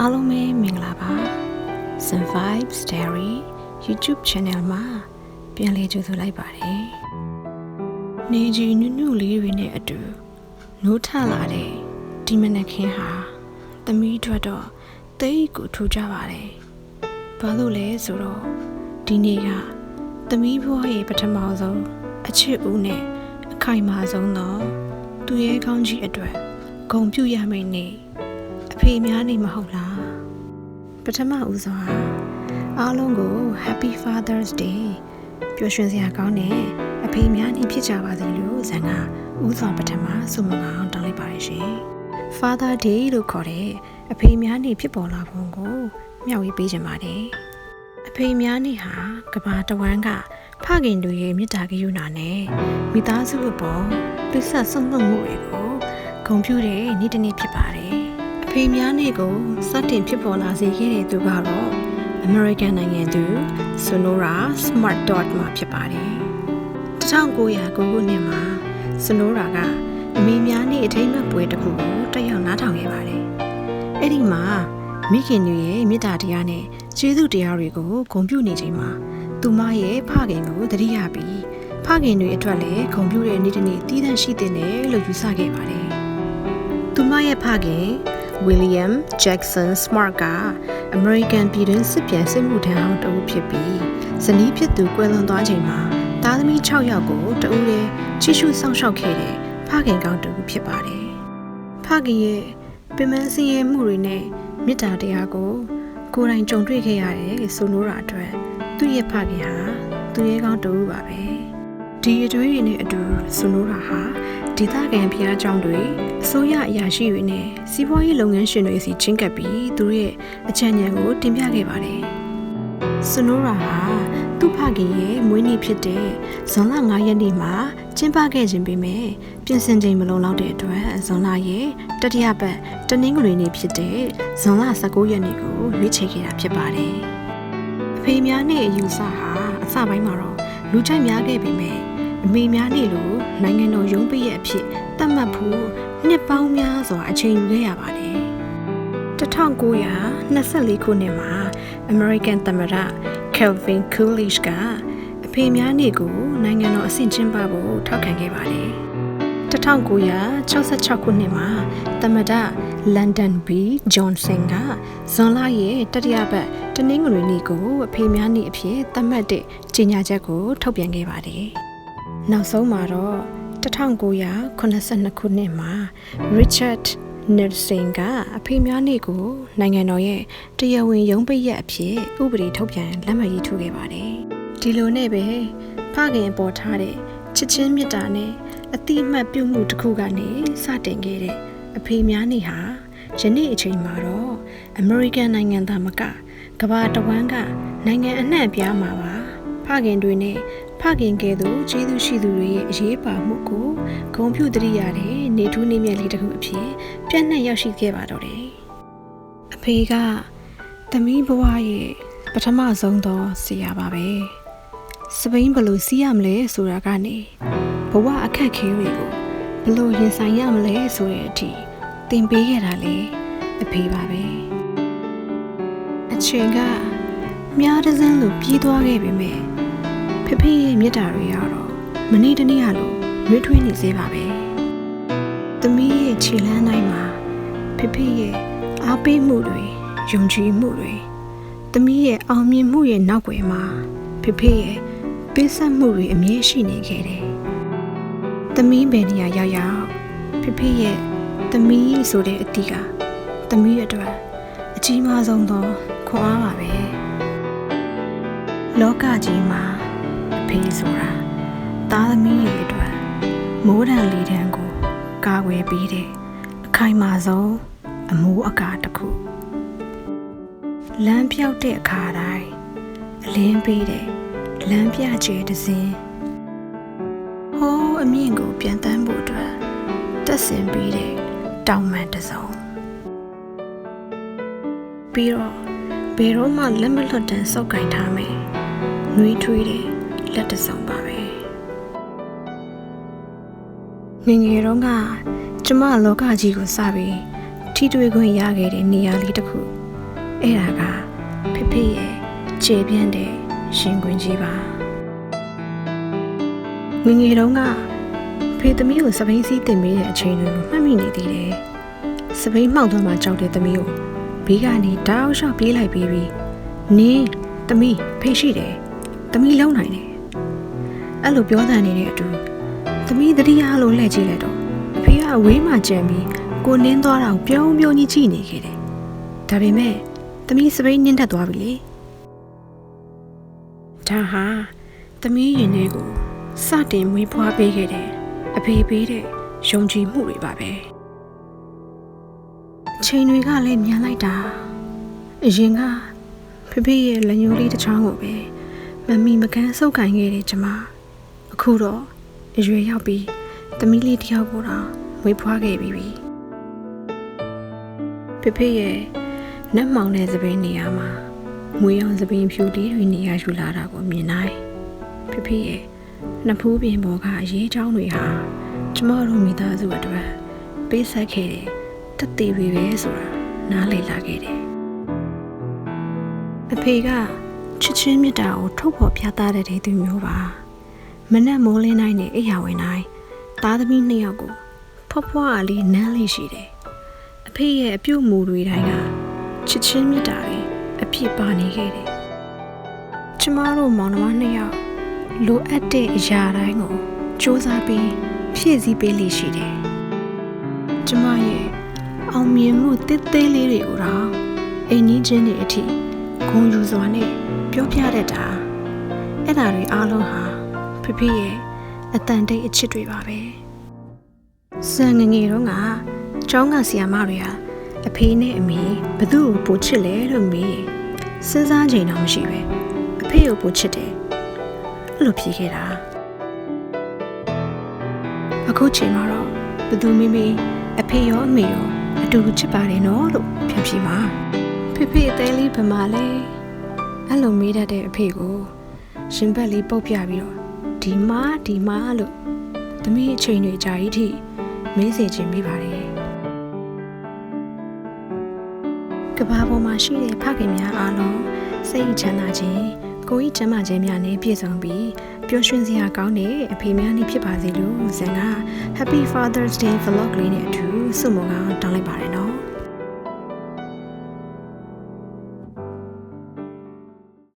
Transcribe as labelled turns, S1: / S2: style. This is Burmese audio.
S1: အားလုံးပဲမင်္ဂလာပါ Sun Vibe Story YouTube Channel မှာပြန်လည်ကြိုဆိုလိုက်ပါတယ်နေကြီးနုနုလေးတွေနဲ့အတူနိုးထလာတဲ့ဒီမနက်ခင်းဟာသမီးထွက်တော့တိတ်ကိုထူကြပါတယ်ဘာလို့လဲဆိုတော့ဒီနေ့ကသမီးဘွားရဲ့ပထမဆုံးအချစ်ဦးနဲ့အခိုင်မာဆုံးတော့သူရဲ့ကောင်းကြီးအတွက်ဂုံပြုရမယ့်နေ့အ ဖေများနေမဟုတ်လားပထမဦးစွာအားလုံးကို Happy Father's Day ပျော်ရွှင်စရာကောင်းတဲ့အဖေများနေဖြစ်ကြပါစေလို့ဇန်ကဦးစွာပထမဆုမကောင်းတောင်းလိုက်ပါတယ်ရှင် Father Day လို့ခေါ်တဲ့အဖေများနေဖြစ်ပေါ်လာပုံကိုမျှဝေပေးကြပါတယ်အဖေများနေဟာကဘာတဝမ်းကဖခင်တို့ရဲ့မေတ္တာကရုဏာနဲ့မိသားစုအပေါ်ပြဆက်ဆုံးမမှုတွေကိုဂုဏ်ပြုတဲ့နေ့တစ်နေ့ဖြစ်ပါတယ်။ အဖေများနေ့ကိုစတင်ဖြစ်ပေါ်လာစေခဲ့တဲ့သူကတော့ American နိုင်ငံသူ Sonora Smart Dot မှာဖြစ်ပါတယ်။1900ခုနှစ်မှာ Sonora ကအမေများနေ့အထိမ်းအမှတ်ပွဲတစ်ခုကိုတက်ရောက်နားထောင်ခဲ့ပါတယ်။အဲ့ဒီမှာမိခင်တွေရဲ့မေတ္တာတရားနဲ့ကျေးဇူးတရားတွေကိုဂုဏ်ပြုနေချိန်မှာသူမရဲ့ဖခင်ကိုသတိရပြီးဖခင်တွေအတွက်လည်းဂုဏ်ပြုတဲ့နေ့တစ်နေ့တည်တံ့ရှိတဲ့တယ်လို့ယူဆခဲ့ပါတယ်။သူမရဲ့ဖခင် William Jackson Smart ကအမေရိကန်ပြည်တွင်းစစ်ပြန်စစ်မှုထမ်းဟောင်းတဦးဖြစ်ပြီးဇနီးဖြစ်သူကွယ်လွန်သွားချိန်မှာသားသမီး6ယောက်ကိုတဦးလေးချီရှုစောင့်ရှောက်ခဲ့တဲ့ဖခင်ကောင်းတူဖြစ်ပါတယ်။ဖခင်ရဲ့ပင်မစင်းရဲမှုတွေနဲ့မေတ္တာတရားကိုကိုယ်တိုင်ကြုံတွေ့ခဲ့ရတယ်ဆိုလို့ရအတွက်သူ့ရဲ့ဖခင်ဟာသူရဲ့ကောင်းတူပါပဲဒီအတွေ့အကြုံနဲ့အတူဆိုလို့တာဟာ ဒေသခံဖျားကြောင်တွေအစိုးရအရာရှိတွေနဲ့စီးပွားရေးလုပ်ငန်းရှင်တွေစီချင်းကပ်ပြီးသူတို့ရဲ့အချမ်းဉဏ်ကိုတင်ပြခဲ့ပါတယ်။စနိုရာဟာသူ့ဖခင်ရဲ့မွေးနေ့ဖြစ်တဲ့ဇွန်လ9ရက်နေ့မှာကျင်းပခဲ့ခြင်းပေမဲ့ပြင်ဆင်ချိန်မလုံလောက်တဲ့အတွက်ဇွန်လရဲ့တတိယပတ်တနင်္ဂနွေနေ့ဖြစ်တဲ့ဇွန်လ19ရက်နေ့ကိုရွေးချယ်ခဲ့တာဖြစ်ပါတယ်။အဖေများနဲ့အယူဆဟာအစပိုင်းမှာတော့လူကြိုက်များခဲ့ပေမဲ့ အမေများနေလို့နိုင်ငံတော်ရုံးပိရဲ့အဖြစ်သတ်မှတ်ဖို့နှစ်ပေါင်းများစွာအချိန်ယူခဲ့ရပါတယ်။1924ခုနှစ်မှာ American သမ္မတ Calvin Coolidge ကအဖေများနေကိုနိုင်ငံတော်အဆင့်ချင်းပဖို့ထောက်ခံခဲ့ပါတယ်။1966ခုနှစ်မှာသမ္မတ London B Johnson ကဇွန်လရဲ့တတိယပတ်တနင်္ဂနွေနေ့ကိုအဖေများနေ့အဖြစ်သတ်မှတ်တဲ့ကြေညာချက်ကိုထုတ်ပြန်ခဲ့ပါတယ်။ နောက်ဆုံးမှာတော့1982ခုနှစ်မှာ Richard Nixon ကအဖေများနေ့ကိုနိုင်ငံတော်ရဲ့တရားဝင်ရုံးပိတ်ရက်အဖြစ်ဥပဒေထုတ်ပြန်လက်မှတ်ရေးထိုးခဲ့ပါတယ်။ဒီလိုနဲ့ပဲဖခင်ပေါ်ထားတဲ့ချစ်ချင်းမေတ္တာနဲ့အတိအမှတ်ပြုမှုတစ်ခုကနေစတင်ခဲ့တဲ့အဖေများနေ့ဟာယနေ့အချိန်မှာတော့ American နိုင်ငံသားမကကမ္ဘာတဝန်းကနိုင်ငံအနှံ့ပြားမှာပါဖခင်တွေနဲ့ ဖခင်ကဲ့သို့ကျေးဇူးရှိသူတွေရဲ့အရေးပါမှုကိုဂုဏ်ပြုတရိရတဲ့နေထူးနေမြတ်လေးတစ်ခုအဖြစ်ပြန့်နှံ့ရောက်ရှိခဲ့ပါတော့တယ်။အဖေကသမီးဘဝရဲ့ပထမဆုံးသောဆရာပါပဲ။စပိန်ဘယ်လိုစီးရမလဲဆိုတာကနေဘဝအခက်ခဲတွေကိုဘယ်လိုရင်ဆိုင်ရမလဲဆိုတဲ့အထိသင်ပေးခဲ့တာလေအဖေပါပဲ။အချိန်ကမြားတစန်းလိုပြီးသွားခဲ့ပေမဲ့ ဖေဖေရဲ့မြတ်တာတွေကတော့မနေ့တနေ့ကလိုရွေးထွေးနေသေးပါပဲ။သမီးရဲ့ခြေလမ်းတိုင်းမှာဖေဖေရဲ့အားပေးမှုတွေယုံကြည်မှုတွေသမီးရဲ့အောင်မြင်မှုရဲ့နောက်ွယ်မှာဖေဖေရဲ့ပေးဆက်မှုတွေအမြဲရှိနေခဲ့တယ်။သမီးဘယ်နေရာရောက်ရောက်ဖေဖေရဲ့သမီးဆိုတဲ့အတီးကသမီးအတွက်အကြီးမားဆုံးသောခွန်အားပါပဲ။လောကကြီးမှာအ ဖေဆိုတာသားသမီးတွေအတွက်မိုးတံလေတံကိုကာကွယ်ပေးတဲ့အခိုင်အမာဆုံးအမိုးအကာတစ်ခုလမ်းပြောက်တဲ့အခါတိုင်းအလင်းပေးတဲ့လမ်းပြကျဲတစ်စင်းဟိုးအမြင့်ကိုပြန်တန်းဖို့အတွက်တက်ဆင်ပေးတဲ့တောင်မှန်တစ်စုံပြီးတော့ဘယ်တော့မှလက်မလွတ်တန်စောက်ကင်ထားမယ်နှွေးထွေးတဲ့ လက်တစ်စုံပါပဲငယ်ငယ်တော့ကကျမလောကကြီးကိုစပြီးထိတွေ့ခွင့်ရခဲ့တဲ့နေရာလေးတစ်ခုအဲ့ဒါကဖေဖေရဲ့ခြေပြန့်တဲ့ရှင်ခွင်ကြီးပါငယ်ငယ်တုန်းကဖေသမီးကိုစပိန်စီးတင်ပေးတဲ့အချိန်တွေကိုမှတ်မိနေသေးတယ်စပိန်မှောက်သွားမှကြောက်တဲ့သမီးကိုဘေးကနေတောက်လျှောက်ပြေးလိုက်ပြီးပြီးနင်းသမီးဖေရှိတယ်သမီးလုံးနိုင်တယ် အဲ့လိုပြောတဲ့နေတဲ့အတူသမီးတတိယလို့လှည့်ကြည့်လိုက်တော့အဖေကအဝေးမှကြံပြီးကိုနင်းသွားတာကိုပြုံးပြုံးကြီးကြည့်နေခဲ့တယ်ဒါပေမဲ့သမီးစပိန်ညှင်းတက်သွားပြီလေဒါဟာသမီးရင်ထဲကိုစတင်မွေးဖွားပေးခဲ့တယ်အဖေပေးတဲ့ယုံကြည်မှုတွေပါပဲအချိန်တွေကလည်းမြန်လိုက်တာအရင်ကဖေဖေရဲ့လက်ညှိုးလေးတစ်ချောင်းကိုပဲမမီမကန်ဆုပ်ကင်ခဲ့တဲ့ကျမ အခုတော့အရွယ်ရောက်ပြီးသမီးလေးတစ်ယောက်ကိုတော့မွေးဖွားခဲ့ပြီးပြီဖေဖေရဲ့နတ်မောင်တဲ့သပင်းနေရာမှာငွေအောင်သပင်းဖြူလေးတွေနေရာယူလာတာကိုမြင်နိုင်ဖေဖေရဲ့နှစ်ဖူးပြင်ပေါ်ကအရေးချောင်းတွေဟာကျမတို့မိသားစုအတွက်ပေးဆက်ခဲ့တဲ့တက်သေးတွေပဲဆိုတာနားလည်လာခဲ့တယ်အဖေကချစ်ချင်းမြတ်တာကိုထုတ်ဖော်ပြသတဲ့တဲ့သူမျိုးပါ မနဲ့မိုးလင်းတိုင်းနဲ့အိယာဝင်တိုင်းသားသမီးနှစ်ယောက်ကိုဖွားဖွားလေးနမ်းလေးရှိတယ်အဖေရဲ့အပြုတ်မူတွေတိုင်းကချစ်ချင်းမြတ်တာတွေအဖြစ်ပါနေခဲ့တယ်ကျမတို့မောင်နှမနှစ်ယောက်လိုအပ်တဲ့အရာတိုင်းကိုစူးစမ်းပြီးဖြည့်ဆည်းပေးလိရှိတယ်ကျမရဲ့အောင်မြင်မှုတစ်သေးလေးတွေကိုတော့အိမ်ကြီးချင်းတွေအထိဂုဏ်ယူစွာနဲ့ပြောပြတတ်တာအဲ့ဒါတွေအားလုံးဟာ ဖေဖေရဲ့အတန်တိတ်အချစ်တွေပါပဲစံငယ်ငယ်တုန်းကကျောင်းကဆီယာမတွေဟာအဖေနဲ့အမေဘသူ့ကိုပိုချစ်လဲလို့မေးရင်စဉ်းစားချိန်တော့မရှိပဲအဖေကိုပိုချစ်တယ်အဲ့လိုဖြေခဲ့တာအခုချိန်မှာတော့ဘသူမိမိအဖေရောအမေရောအတူတူချစ်ပါတယ်နော်လို့ဖြေဖြေပါဖေဖေအသေးလေးဗမာလဲအဲ့လိုမေးတတ်တဲ့အဖေကိုရှင်ဘက်လေးပုတ်ပြပြီးတော့ ဒီမာဒီမာလို့သမီးအချိန်တွေကြာကြီးထိမေးစေခြင်းမိပါတယ်ကဘာပေါ်မှာရှိတဲ့ဖခင်များအားလုံးစိတ်ချမ်းသာခြင်းကိုယ်ဤချမ်းသာခြင်းများနဲ့ပြည့်စုံပြီးပျော်ရွှင်စရာကောင်းတဲ့အဖေများနေ့ဖြစ်ပါစေလို့ဇန်က Happy Father's Day vlog လေးနဲ့အတူဆုမွန်ကောင်းတောင်းလိုက်ပါတယ်နော်